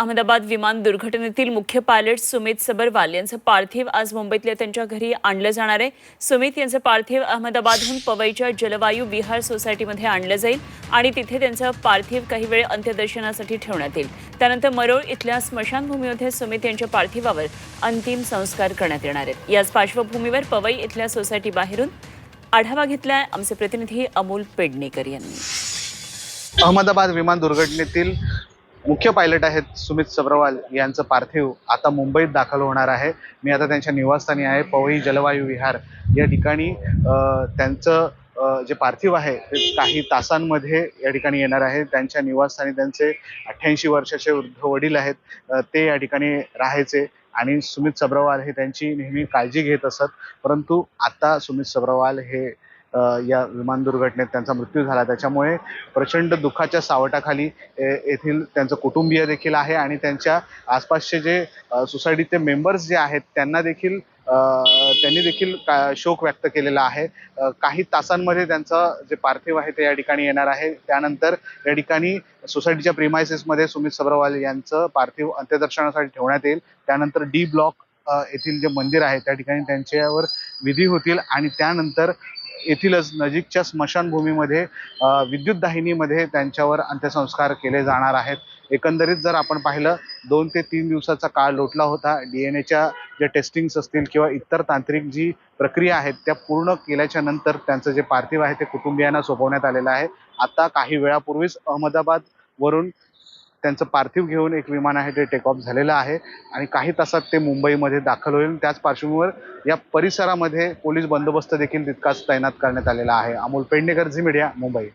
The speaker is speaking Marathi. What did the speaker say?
अहमदाबाद विमान दुर्घटनेतील मुख्य पायलट सुमित सबरवाल यांचं पार्थिव आज मुंबईतल्या त्यांच्या घरी आणलं जाणार आहे. सुमित यांचं पार्थिव अहमदाबादहून पवईच्या जलवायू विहार सोसायटीमध्ये आणलं जाईल आणि तिथे त्यांचं पार्थिव काही वेळ अंत्यदर्शनासाठी ठेवण्यात येईल. त्यानंतर मरोळ इथल्या स्मशानभूमीमध्ये सुमित यांच्या पार्थिवावर अंतिम संस्कार करण्यात येणार आहेत. याच पार्श्वभूमीवर पवई इथल्या सोसायटी बाहेरून आढावा घेतलाय. आमचे प्रतिनिधी अमोल पेडणेकर यांनी. अहमदाबाद विमान दुर्घटनेतील मुख्य पायलट आहेत सुमित सब्रवाल यांचं पार्थिव आता मुंबईत दाखल होणार आहे. मी आता त्यांच्या निवासस्थानी आहे. पवई जलवायू विहार या ठिकाणी त्यांचं जे पार्थिव आहे ते काही तासांमध्ये या ठिकाणी येणार आहे. त्यांच्या निवासस्थानी त्यांचे अठ्ठ्याऐंशी वर्षाचे वृद्ध वडील आहेत. ते या ठिकाणी राहायचे आणि सुमित सब्रवाल हे त्यांची नेहमी काळजी घेत असत. परंतु आता सुमित सब्रवाल हे या विमान दुर्घटनेत त्यांचा मृत्यू झाला. त्याच्यामुळे प्रचंड दुःखाच्या सावटाखाली येथील त्यांचं कुटुंबीय देखील आहे आणि त्यांच्या आसपासचे जे सोसायटीचे मेंबर्स जे आहेत त्यांना देखील त्यांनी देखील का- शोक व्यक्त केलेला आहे. काही तासांमध्ये त्यांचं जे पार्थिव आहे ते या ठिकाणी येणार आहे. त्यानंतर या ठिकाणी सोसायटीच्या प्रिमायसेसमध्ये सुमित सब्रवाल यांचं पार्थिव अंत्यदर्शनासाठी ठेवण्यात येईल. त्यानंतर डी ब्लॉक येथील जे मंदिर आहे त्या ठिकाणी त्यांच्यावर विधी होतील आणि त्यानंतर येथीलच नजीकच्या स्मशानभूमीमध्ये विद्युत दाहिनीमध्ये त्यांच्यावर अंत्यसंस्कार केले जाणार आहेत. एकंदरीत जर आपण पाहिलं दोन ते तीन दिवसाचा काळ लोटला होता. डी एन एच्या जे टेस्टिंग्स असतील किंवा इतर तांत्रिक जी प्रक्रिया आहेत त्या पूर्ण केल्याच्यानंतर त्यांचं जे पार्थिव आहे ते कुटुंबियांना सोपवण्यात आलेलं आहे. आता काही वेळापूर्वीच अहमदाबाद वरून त्यांचं पार्थिव घेऊन एक विमान आहे ते टेक ऑफ झालेलं आहे. आणि काही तासात ते मुंबईमध्ये दाखल होईल. त्याच पार्श्वभूमीवर या परिसरामध्ये पोलीस बंदोबस्त देखील तितकाच तैनात करण्यात आलेला आहे. Amol Pednekar Zee media Mumbai.